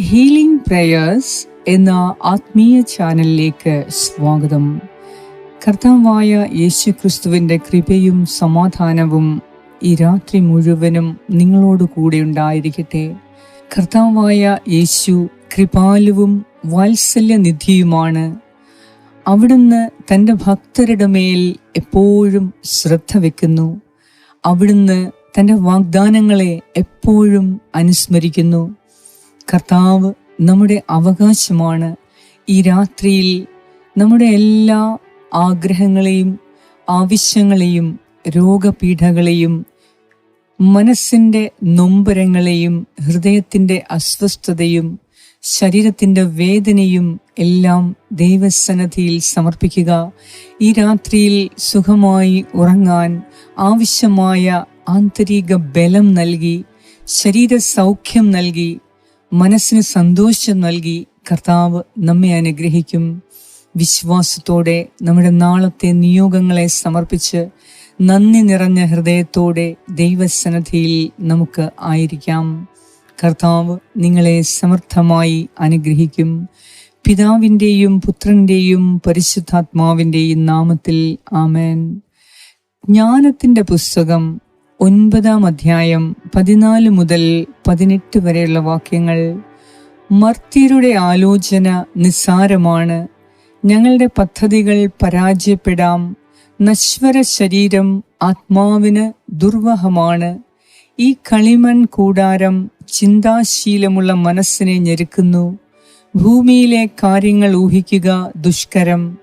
Healing prayers എന്ന ആത്മീയ ചാനലിലേക്ക് സ്വാഗതം. കർത്താവായ യേശു ക്രിസ്തുവിന്റെ കൃപയും സമാധാനവും ഈ രാത്രി മുഴുവനും നിങ്ങളോട് കൂടെ ഉണ്ടായിരിക്കട്ടെ. കർത്താവായ യേശു കൃപാലുവും വാത്സല്യനിധിയുമാണ്. അവിടുന്ന് തന്റെ ഭക്തരുടെ മേൽ എപ്പോഴും ശ്രദ്ധ വെക്കുന്നു. അവിടുന്ന് തന്റെ വാഗ്ദാനങ്ങളെ എപ്പോഴും അനുസ്മരിക്കുന്നു. കർത്താവ് നമ്മുടെ അവകാശമാണ്. ഈ രാത്രിയിൽ നമ്മുടെ എല്ലാ ആഗ്രഹങ്ങളെയും ആവശ്യങ്ങളെയും രോഗപീഠകളെയും മനസ്സിന്റെ നൊമ്പരങ്ങളെയും ഹൃദയത്തിന്റെ അസ്വസ്ഥതയും ശരീരത്തിന്റെ വേദനയും എല്ലാം ദൈവസന്നധിയിൽ സമർപ്പിക്കുക. ഈ രാത്രിയിൽ സുഖമായി ഉറങ്ങാൻ ആവശ്യമായ ആന്തരിക ബലം നൽകി ശരീര സൗഖ്യം നൽകി മനസ്സിന് സന്തോഷം നൽകി കർത്താവ് നമ്മെ അനുഗ്രഹിക്കും. വിശ്വാസത്തോടെ നമ്മുടെ നാളത്തെ നിയോഗങ്ങളെ സമർപ്പിച്ച് നന്ദി നിറഞ്ഞ ഹൃദയത്തോടെ ദൈവസന്നദ്ധിയിൽ നമുക്ക് ആയിരിക്കാം. കർത്താവ് നിങ്ങളെ സമർത്ഥമായി അനുഗ്രഹിക്കും. പിതാവിന്റെയും പുത്രന്റെയും പരിശുദ്ധാത്മാവിന്റെയും നാമത്തിൽ ആമേൻ. ജ്ഞാനത്തിന്റെ പുസ്തകം ഒൻപതാം അധ്യായം പതിനാല് മുതൽ പതിനെട്ട് വരെയുള്ള വാക്യങ്ങൾ. മർത്യരുടെ ആലോചന നിസ്സാരമാണ്. ഞങ്ങളുടെ പദ്ധതികൾ പരാജയപ്പെടാം. നശ്വര ശരീരം ആത്മാവിന് ദുർവഹമാണ്. ഈ കളിമൺ കൂടാരം ചിന്താശീലമുള്ള മനസ്സിനെ ഞെരുക്കുന്നു. ഭൂമിയിലെ കാര്യങ്ങൾ ഊഹിക്കുക ദുഷ്കരം.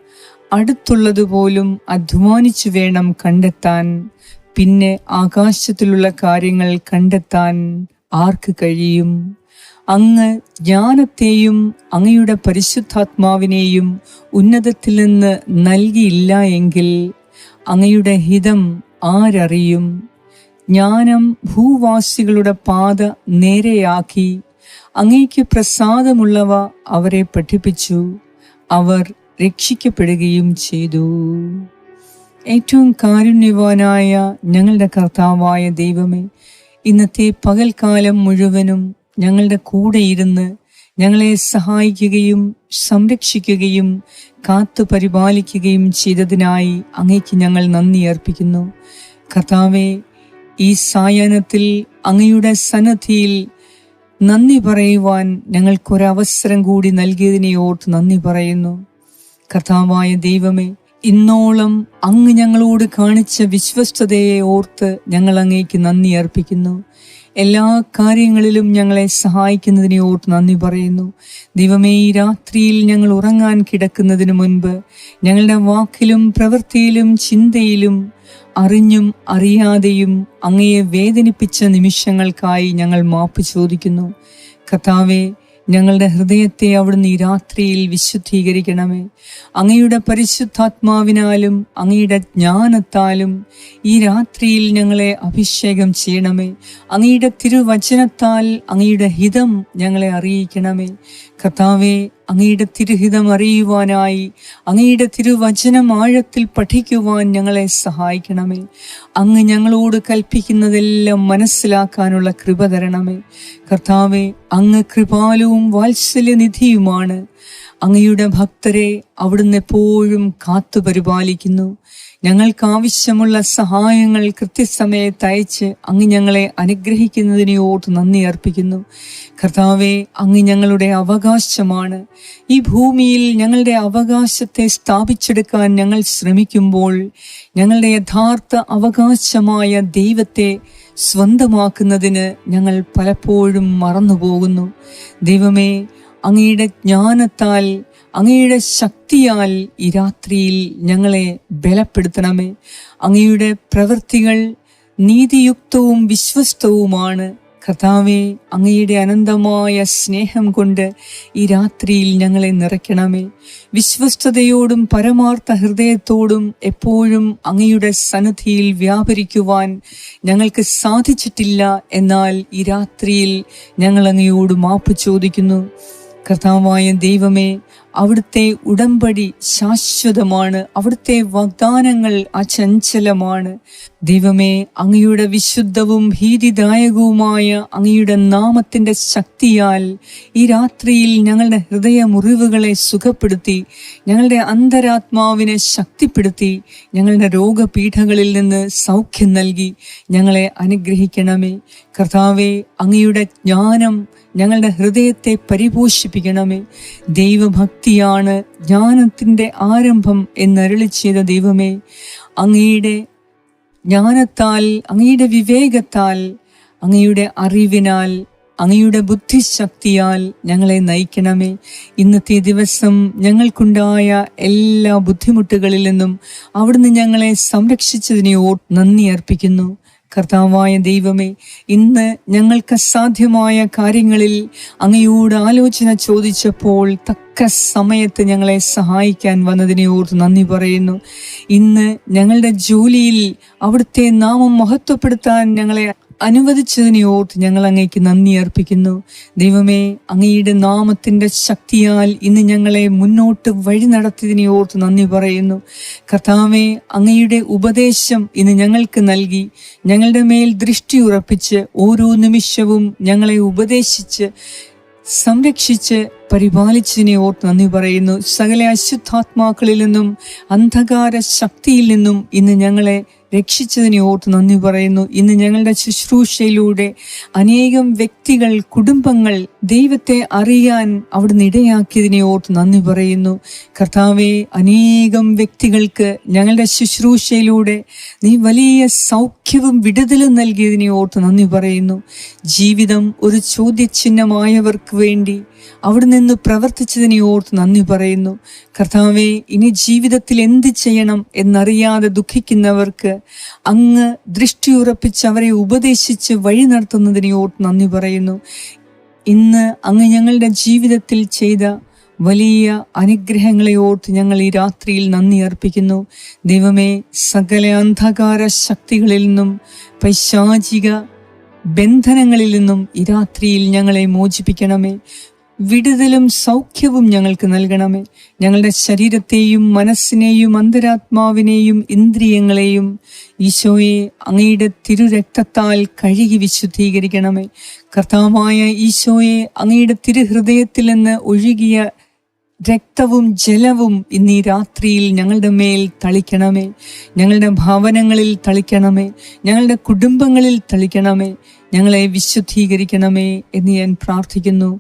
അടുത്തുള്ളതുപോലും അധ്വാനിച്ചു വേണം കണ്ടെത്താൻ. പിന്നെ ആകാശത്തിലുള്ള കാര്യങ്ങൾ കണ്ടെത്താൻ ആർക്ക് കഴിയും? അങ്ങ് ജ്ഞാനത്തെയും അങ്ങയുടെ പരിശുദ്ധാത്മാവിനെയും ഉന്നതത്തിൽ നിന്ന് നൽകിയില്ല എങ്കിൽ അങ്ങയുടെ ഹിതം ആരറിയും? ജ്ഞാനം ഭൂവാസികളുടെ പാത നേരെയാക്കി അങ്ങയ്ക്ക് പ്രസാദമുള്ളവ അവരെ പഠിപ്പിച്ചു. അവർ രക്ഷിക്കപ്പെടുകയും ചെയ്തു. ഏറ്റവും കാരുണ്യവാനായ ഞങ്ങളുടെ കർത്താവായ ദൈവമേ ഇന്നത്തെ പകൽക്കാലം മുഴുവനും ഞങ്ങളുടെ കൂടെ ഇരുന്ന് ഞങ്ങളെ സഹായിക്കുകയും സംരക്ഷിക്കുകയും കാത്തു പരിപാലിക്കുകയും ചെയ്തതിനായി അങ്ങയ്ക്ക് ഞങ്ങൾ നന്ദി അർപ്പിക്കുന്നു. കർത്താവെ ഈ സായാഹ്നത്തിൽ അങ്ങയുടെ സന്നദ്ധിയിൽ നന്ദി പറയുവാൻ ഞങ്ങൾക്കൊരവസരം കൂടി നൽകിയതിനെ ഓർത്ത് നന്ദി പറയുന്നു. കർത്താവായ ദൈവമേ ഇന്നോളം അങ്ങ് ഞങ്ങളോട് കാണിച്ച വിശ്വസ്തതയെ ഓർത്ത് ഞങ്ങൾ അങ്ങേക്ക് നന്ദി അർപ്പിക്കുന്നു. എല്ലാ കാര്യങ്ങളിലും ഞങ്ങളെ സഹായിക്കുന്നതിനെ ഓർത്ത് നന്ദി പറയുന്നു. ദൈവമേ ഈ രാത്രിയിൽ ഞങ്ങൾ ഉറങ്ങാൻ കിടക്കുന്നതിന് മുൻപ് ഞങ്ങളുടെ വാക്കിലും പ്രവൃത്തിയിലും ചിന്തയിലും അറിഞ്ഞും അറിയാതെയും അങ്ങയെ വേദനിപ്പിച്ച നിമിഷങ്ങൾക്കായി ഞങ്ങൾ മാപ്പ് ചോദിക്കുന്നു. കർത്താവെ ഞങ്ങളുടെ ഹൃദയത്തെ അവിടുന്ന് ഈ രാത്രിയിൽ വിശുദ്ധീകരിക്കണമേ. അങ്ങയുടെ പരിശുദ്ധാത്മാവിനാലും അങ്ങയുടെ ജ്ഞാനത്താലും ഈ രാത്രിയിൽ ഞങ്ങളെ അഭിഷേകം ചെയ്യണമേ. അങ്ങയുടെ തിരുവചനത്താൽ അങ്ങയുടെ ഹിതം ഞങ്ങളെ അറിയിക്കണമേ. കർത്താവെ അങ്ങയുടെ തിരുഹിതം അറിയുവാനായി അങ്ങയുടെ തിരുവചനം ആഴത്തിൽ പഠിക്കുവാൻ ഞങ്ങളെ സഹായിക്കണമേ. അങ്ങ് ഞങ്ങളോട് കൽപ്പിക്കുന്നതെല്ലാം മനസ്സിലാക്കാനുള്ള കൃപ തരണമേ. കർത്താവെ അങ്ങ് കൃപാലുവും വാത്സല്യനിധിയുമാണ്. അങ്ങയുടെ ഭക്തരെ അവിടുന്ന് എപ്പോഴും കാത്തു പരിപാലിക്കുന്നു ഞങ്ങൾക്ക് ആവശ്യമുള്ള സഹായങ്ങൾ കൃത്യസമയത്ത് അയച്ച് അങ്ങ് ഞങ്ങളെ അനുഗ്രഹിക്കുന്നതിനെ ഓർത്ത് നന്ദി അർപ്പിക്കുന്നു. കർത്താവെ അങ്ങ് ഞങ്ങളുടെ അവകാശമാണ്. ഈ ഭൂമിയിൽ ഞങ്ങളുടെ അവകാശത്തെ സ്ഥാപിച്ചെടുക്കാൻ ഞങ്ങൾ ശ്രമിക്കുമ്പോൾ ഞങ്ങളുടെ യഥാർത്ഥ അവകാശമായ ദൈവത്തെ സ്വന്തമാക്കുന്നതിന് ഞങ്ങൾ പലപ്പോഴും മറന്നുപോകുന്നു. ദൈവമേ അങ്ങയുടെ ജ്ഞാനത്താൽ അങ്ങയുടെ ശക്തിയാൽ ഈ രാത്രിയിൽ ഞങ്ങളെ ബലപ്പെടുത്തണമേ. അങ്ങയുടെ പ്രവൃത്തികൾ നീതിയുക്തവും വിശ്വസ്തവുമാണ്. കർത്താവെ അങ്ങയുടെ അനന്തമായ സ്നേഹം കൊണ്ട് ഈ രാത്രിയിൽ ഞങ്ങളെ നിറയ്ക്കണമേ. വിശ്വസ്തയോടും പരമാർത്ഥ ഹൃദയത്തോടും എപ്പോഴും അങ്ങയുടെ സന്നദ്ധിയിൽ വ്യാപരിക്കുവാൻ ഞങ്ങൾക്ക് സാധിച്ചിട്ടില്ല എന്നാൽ ഈ രാത്രിയിൽ ഞങ്ങൾ അങ്ങയോട് മാപ്പ് ചോദിക്കുന്നു. കർത്താവായ ദൈവമേ അവിടുത്തെ ഉടമ്പടി ശാശ്വതമാണ്. അവിടുത്തെ വാഗ്ദാനങ്ങൾ അചഞ്ചലമാണ്. ദൈവമേ അങ്ങയുടെ വിശുദ്ധവും ഭീതിദായകവുമായ അങ്ങയുടെ നാമത്തിന്റെ ശക്തിയാൽ ഈ രാത്രിയിൽ ഞങ്ങളുടെ ഹൃദയമുറിവുകളെ സുഖപ്പെടുത്തി ഞങ്ങളുടെ അന്തരാത്മാവിനെ ശക്തിപ്പെടുത്തി ഞങ്ങളുടെ രോഗപീഠകളിൽ നിന്ന് സൗഖ്യം നൽകി ഞങ്ങളെ അനുഗ്രഹിക്കണമേ. കർത്താവെ അങ്ങയുടെ ജ്ഞാനം ഞങ്ങളുടെ ഹൃദയത്തെ പരിപോഷിപ്പിക്കണമേ. ദൈവഭക്തിയാണ് ജ്ഞാനത്തിന്റെ ആരംഭം എന്നരുളി ചെയ്ത ദൈവമേ. അങ്ങയുടെ ജ്ഞാനത്താൽ അങ്ങയുടെ വിവേകത്താൽ അങ്ങയുടെ അറിവിനാൽ അങ്ങയുടെ ബുദ്ധിശക്തിയാൽ ഞങ്ങളെ നയിക്കണമേ. ഇന്നത്തെ ദിവസം ഞങ്ങൾക്കുണ്ടായ എല്ലാ ബുദ്ധിമുട്ടുകളിൽ നിന്നും അവിടുന്ന് ഞങ്ങളെ സംരക്ഷിച്ചതിനെ നന്ദി അർപ്പിക്കുന്നു. കർത്താവായ ദൈവമേ ഇന്ന് ഞങ്ങൾക്ക് അസാധ്യമായ കാര്യങ്ങളിൽ അങ്ങയോട് ആലോചന ചോദിച്ചപ്പോൾ തക്ക സമയത്ത് ഞങ്ങളെ സഹായിക്കാൻ വന്നതിനെ ഓർത്ത് നന്ദി പറയുന്നു. ഇന്ന് ഞങ്ങളുടെ ജോലിയിൽ അവിടുത്തെ നാമം മഹത്വപ്പെടുത്താൻ ഞങ്ങളെ അനുവദിച്ചതിനെ ഓർത്ത് ഞങ്ങൾ അങ്ങേക്ക് നന്ദി അർപ്പിക്കുന്നു. ദൈവമേ അങ്ങയുടെ നാമത്തിന്റെ ശക്തിയാൽ ഇന്ന് ഞങ്ങളെ മുന്നോട്ട് വഴി നടത്തിയതിനെ ഓർത്ത് നന്ദി പറയുന്നു. കർത്താവേ അങ്ങയുടെ ഉപദേശം ഇന്ന് ഞങ്ങൾക്ക് നൽകി. ഞങ്ങളുടെ മേൽ ദൃഷ്ടി ഉറപ്പിച്ച് ഓരോ നിമിഷവും ഞങ്ങളെ ഉപദേശിച്ച് സംരക്ഷിച്ച് പരിപാലിച്ചതിനെ ഓർത്ത് നന്ദി പറയുന്നു. സകല അശുദ്ധാത്മാക്കളിൽ നിന്നും അന്ധകാര ശക്തിയിൽ നിന്നും ഇന്ന് ഞങ്ങളെ രക്ഷിച്ചതിനെ ഓർത്ത് നന്ദി പറയുന്നു. ഇന്ന് ഞങ്ങളുടെ ശുശ്രൂഷയിലൂടെ അനേകം വ്യക്തികൾ കുടുംബങ്ങൾ ദൈവത്തെ അറിയാൻ അവിടുന്ന് ഇടയാക്കിയതിനെ ഓർത്ത് നന്ദി പറയുന്നു. കർത്താവെ അനേകം വ്യക്തികൾക്ക് ഞങ്ങളുടെ ശുശ്രൂഷയിലൂടെ നീ വലിയ സൗഖ്യവും വിടുതലും നൽകിയതിനെ ഓർത്ത് നന്ദി പറയുന്നു. ജീവിതം ഒരു ചോദ്യചിഹ്നമായവർക്ക് വേണ്ടി അവിടെ നിന്ന് പ്രവർത്തിച്ചതിനെ ഓർത്ത് നന്ദി പറയുന്നു. കർത്താവെ ഇനി ജീവിതത്തിൽ എന്ത് ചെയ്യണം എന്നറിയാതെ ദുഃഖിക്കുന്നവർക്ക് അങ്ങ് ദൃഷ്ടിയുറപ്പിച്ച് അവരെ ഉപദേശിച്ച് വഴി നടത്തുന്നതിനെ ഓർത്ത് നന്ദി പറയുന്നു. ഇന്ന് അങ്ങ് ഞങ്ങളുടെ ജീവിതത്തിൽ ചെയ്ത വലിയ അനുഗ്രഹങ്ങളെ ഓർത്ത് ഞങ്ങൾ ഈ രാത്രിയിൽ നന്ദി അർപ്പിക്കുന്നു. ദൈവമേ സകല അന്ധകാര ശക്തികളിൽ നിന്നും പൈശാചിക ബന്ധനങ്ങളിൽ നിന്നും ഈ രാത്രിയിൽ ഞങ്ങളെ മോചിപ്പിക്കണമേ. വിടുതലും സൗഖ്യവും ഞങ്ങൾക്ക് നൽകണമേ. ഞങ്ങളുടെ ശരീരത്തെയും മനസ്സിനെയും അന്തരാത്മാവിനെയും ഇന്ദ്രിയങ്ങളെയും ഈശോയെ അങ്ങയുടെ തിരുരക്തത്താൽ കഴുകി വിശുദ്ധീകരിക്കണമേ. കർത്താവായ ഈശോയെ അങ്ങയുടെ തിരുഹൃദയത്തിൽ നിന്ന് ഒഴുകിയ രക്തവും ജലവും ഇന്നീ രാത്രിയിൽ ഞങ്ങളുടെ മേൽ തളിക്കണമേ. ഞങ്ങളുടെ ഭവനങ്ങളിൽ തളിക്കണമേ. ഞങ്ങളുടെ കുടുംബങ്ങളിൽ തളിക്കണമേ. ഞങ്ങളെ വിശുദ്ധീകരിക്കണമേ എന്ന് ഞാൻ പ്രാർത്ഥിക്കുന്നു.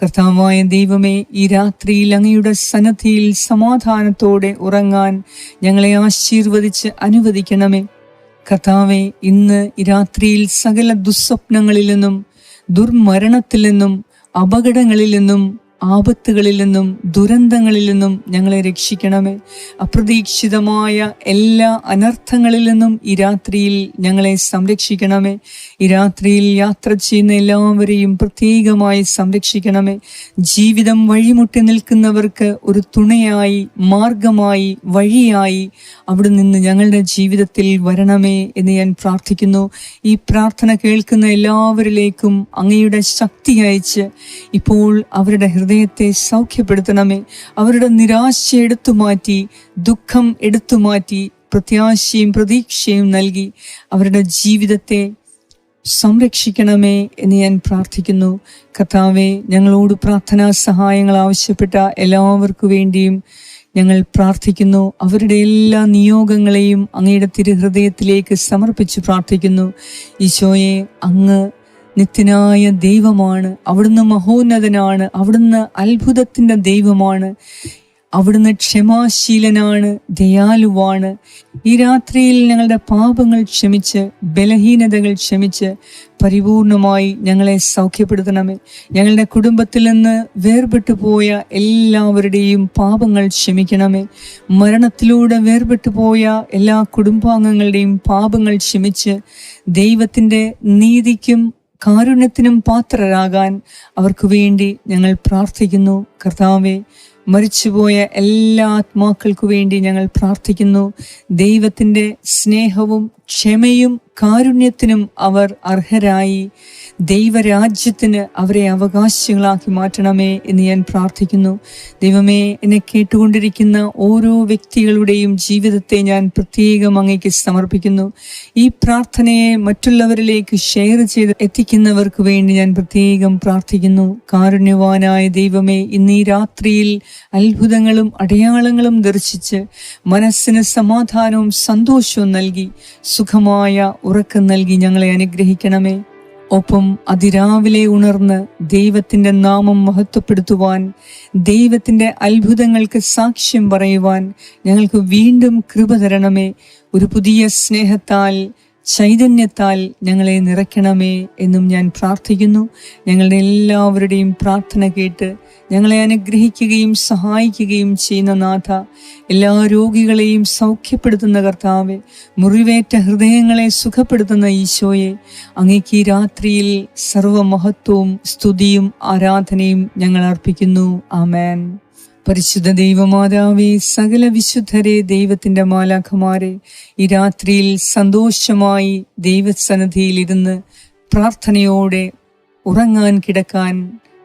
കർത്താവായ ദൈവമേ ഈ രാത്രിയിൽ അങ്ങയുടെ സന്നദ്ധിയിൽ സമാധാനത്തോടെ ഉറങ്ങാൻ ഞങ്ങളെ ആശീർവദിച്ച് അനുവദിക്കണമേ. കർത്താവെ ഇന്ന് ഈ രാത്രിയിൽ സകല ദുസ്വപ്നങ്ങളിൽ നിന്നും ദുർമരണത്തിൽ നിന്നും അപകടങ്ങളിൽ നിന്നും ആപത്തുകളിൽ നിന്നും ദുരന്തങ്ങളിൽ നിന്നും ഞങ്ങളെ രക്ഷിക്കണമേ. അപ്രതീക്ഷിതമായ എല്ലാ അനർത്ഥങ്ങളിൽ നിന്നും ഈ രാത്രിയിൽ ഞങ്ങളെ സംരക്ഷിക്കണമേ. ഈ രാത്രിയിൽ യാത്ര ചെയ്യുന്ന എല്ലാവരെയും പ്രത്യേകമായി സംരക്ഷിക്കണമേ. ജീവിതം വഴിമുട്ടി നിൽക്കുന്നവർക്ക് ഒരു തുണയായി മാർഗമായി വഴിയായി അവിടെ നിന്ന് ഞങ്ങളുടെ ജീവിതത്തിൽ വരണമേ എന്ന് ഞാൻ പ്രാർത്ഥിക്കുന്നു. ഈ പ്രാർത്ഥന കേൾക്കുന്ന എല്ലാവരിലേക്കും അങ്ങയുടെ ശക്തി അയച്ച് ഇപ്പോൾ അവരുടെ ഹൃദയത്തെ സൗഖ്യപ്പെടുത്തണമേ. അവരുടെ നിരാശ എടുത്തു മാറ്റി ദുഃഖം എടുത്തു മാറ്റി പ്രത്യാശയും പ്രതീക്ഷയും നൽകി അവരുടെ ജീവിതത്തെ സംരക്ഷിക്കണമേ എന്ന് ഞാൻ പ്രാർത്ഥിക്കുന്നു. കർത്താവെ ഞങ്ങളോട് പ്രാർത്ഥനാ സഹായങ്ങൾ ആവശ്യപ്പെട്ട എല്ലാവർക്കു വേണ്ടിയും ഞങ്ങൾ പ്രാർത്ഥിക്കുന്നു. അവരുടെ എല്ലാ നിയോഗങ്ങളെയും അങ്ങയുടെ തിരുഹൃദയത്തിലേക്ക് സമർപ്പിച്ച് പ്രാർത്ഥിക്കുന്നു. ഈശോയെ അങ്ങ് നിത്യനായ ദൈവമാണ്. അവിടുന്ന് മഹോന്നതനാണ്. അവിടുന്ന് അത്ഭുതത്തിന്റെ ദൈവമാണ്. അവിടുന്ന് ക്ഷമാശീലനാണ് ദയാലുവാണ്. ഈ രാത്രിയിൽ ഞങ്ങളുടെ പാപങ്ങൾ ക്ഷമിച്ച് ബലഹീനതകൾ ക്ഷമിച്ച് പരിപൂർണമായി ഞങ്ങളെ സൗഖ്യപ്പെടുത്തണമേ. ഞങ്ങളുടെ കുടുംബത്തിൽ നിന്ന് വേർപെട്ടു പോയ എല്ലാവരുടെയും പാപങ്ങൾ ക്ഷമിക്കണമേ. മരണത്തിലൂടെ വേർപെട്ടു പോയ എല്ലാ കുടുംബാംഗങ്ങളുടെയും പാപങ്ങൾ ക്ഷമിച്ച് ദൈവത്തിന്റെ നീതിക്കും കാരുണ്യത്തിനും പാത്രരാകാൻ അവർക്ക് വേണ്ടി ഞങ്ങൾ പ്രാർത്ഥിക്കുന്നു. കർത്താവെ മരിച്ചുപോയ എല്ലാ ആത്മാക്കൾക്കു വേണ്ടി ഞങ്ങൾ പ്രാർത്ഥിക്കുന്നു. ദൈവത്തിന്റെ സ്നേഹവും ക്ഷമയും കാരുണ്യത്തിനും അവർ അർഹരായി. ദൈവരാജ്യത്തിന് അവരെ അവകാശികളാക്കി മാറ്റണമേ എന്ന് ഞാൻ പ്രാർത്ഥിക്കുന്നു. ദൈവമേ എന്നെ കേട്ടുകൊണ്ടിരിക്കുന്ന ഓരോ വ്യക്തികളുടെയും ജീവിതത്തെ ഞാൻ പ്രത്യേകം അങ്ങേക്ക് സമർപ്പിക്കുന്നു. ഈ പ്രാർത്ഥനയെ മറ്റുള്ളവരിലേക്ക് ഷെയർ ചെയ്ത് എത്തിക്കുന്നവർക്ക് വേണ്ടി ഞാൻ പ്രത്യേകം പ്രാർത്ഥിക്കുന്നു. കാരുണ്യവാനായ ദൈവമേ ഇന്ന് രാത്രിയിൽ അത്ഭുതങ്ങളും അടയാളങ്ങളും ദർശിച്ച് മനസ്സിന് സമാധാനവും സന്തോഷവും നൽകി സുഖമായ ഉറക്കം നൽകി ഞങ്ങളെ അനുഗ്രഹിക്കണമേ. ഒപ്പം അതിരാവിലെ ഉണർന്ന് ദൈവത്തിന്റെ നാമം മഹത്വപ്പെടുത്തുവാൻ ദൈവത്തിന്റെ അത്ഭുതങ്ങൾക്ക് സാക്ഷ്യം പറയുവാൻ ഞങ്ങൾക്ക് വീണ്ടും കൃപ തരണമേ. ഒരു പുതിയ സ്നേഹത്താൽ ചൈതന്യത്താൽ ഞങ്ങളെ നിറയ്ക്കണമേ എന്നും ഞാൻ പ്രാർത്ഥിക്കുന്നു. ഞങ്ങളുടെ എല്ലാവരുടെയും പ്രാർത്ഥന കേട്ട് ഞങ്ങളെ അനുഗ്രഹിക്കുകയും സഹായിക്കുകയും ചെയ്യുന്ന നാഥ എല്ലാ രോഗികളെയും സൗഖ്യപ്പെടുത്തുന്ന കർത്താവെ മുറിവേറ്റ ഹൃദയങ്ങളെ സുഖപ്പെടുത്തുന്ന ഈശോയെ അങ്ങേക്ക് ഈ രാത്രിയിൽ സർവമഹത്വവും സ്തുതിയും ആരാധനയും ഞങ്ങൾ അർപ്പിക്കുന്നു. ആമേൻ. പരിശുദ്ധ ദൈവമാതാവേ സകല വിശുദ്ധരെ ദൈവത്തിന്റെ മാലാഖമാരെ ഈ രാത്രിയിൽ സന്തോഷമായി ദൈവസന്നിധിയിലിരുന്ന് പ്രാർത്ഥനയോടെ ഉറങ്ങാൻ കിടക്കാൻ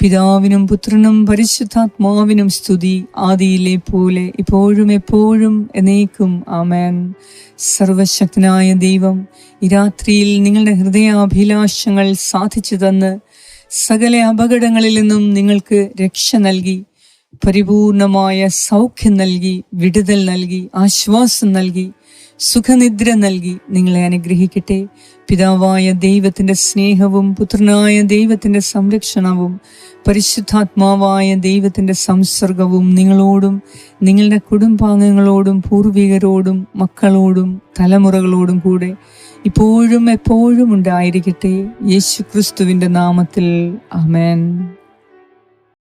പിതാവിനും പുത്രനും പരിശുദ്ധാത്മാവിനും സ്തുതി ആദിയിലെ പോലെ ഇപ്പോഴും എപ്പോഴും എന്നേക്കും ആമേൻ. സർവശക്തനായ ദൈവം ഈ രാത്രിയിൽ നിങ്ങളുടെ ഹൃദയാഭിലാഷങ്ങൾ സാധിച്ചു തന്ന് സകല അപകടങ്ങളിൽ നിന്നും നിങ്ങൾക്ക് രക്ഷ നൽകി പരിപൂർണമായ സൗഖ്യം നൽകി വിടുതൽ നൽകി ആശ്വാസം നൽകി സുഖനിദ്ര നൽകി നിങ്ങളെ അനുഗ്രഹിക്കട്ടെ. പിതാവായ ദൈവത്തിന്റെ സ്നേഹവും പുത്രനായ ദൈവത്തിന്റെ സംരക്ഷണവും പരിശുദ്ധാത്മാവായ ദൈവത്തിന്റെ സംസർഗവും നിങ്ങളോടും നിങ്ങളുടെ കുടുംബാംഗങ്ങളോടും പൂർവികരോടും മക്കളോടും തലമുറകളോടും കൂടെ ഇപ്പോഴും എപ്പോഴും ഉണ്ടായിരിക്കട്ടെ. യേശു ക്രിസ്തുവിന്റെ നാമത്തിൽ അമേൻ